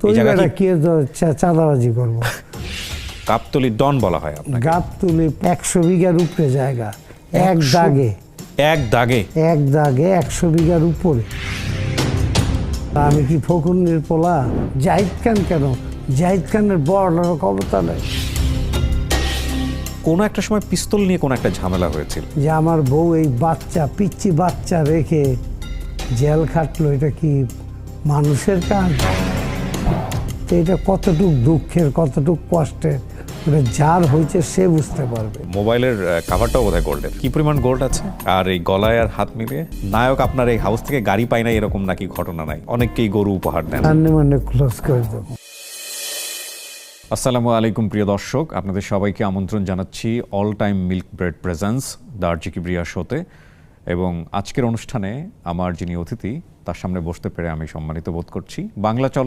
তো এই ওই কি? চাঁদাবাজি করব। গাবতলি ডন বলা হয় আপনাকে। গাপ একশো বিঘার উপরে জায়গা। এক দাগে। এক দাগে? এক দাগে একশো বিঘার উপরে। আমি কি ফকুন্নির পোলা? জাহিদ খান কেন? জাহিদ খানের বড় ক্ষমতা নেই। কোনো একটা সময় পিস্তল নিয়ে কোনো একটা ঝামেলা হয়েছিল। যে আমার বউ এই বাচ্চা পিচ্ছি বাচ্চা রেখে জেল খাটলো এটা কি মানুষের কাজ? তো এটা কতটুক দুঃখের কতটুক কষ্টের ওটা যার হয়েছে সে বুঝতে পারবে। মোবাইলের কাভারটাও বোধহয় গোল্ডের কি পরিমাণ গোল্ড আছে? আর এই গলায় আর হাত মিলিয়ে নায়ক আপনার এই হাউস থেকে গাড়ি পায় না এরকম নাকি ঘটনা নাই? অনেককেই গরু উপহার দেন। সামনে মানে ক্লোজ করে দেবো। আসসালামু আলাইকুম প্রিয় দর্শক আপনাদের সবাইকে আমন্ত্রণ জানাচ্ছি all time milk bread presence দার্জিকি ব্রিয়া শোতে। এবং আজকের অনুষ্ঠানে আমার যিনি অতিথি তার সামনে বসতে পেরে আমি সম্মানিত বোধ করছি। বাংলা চলচ্চিত্র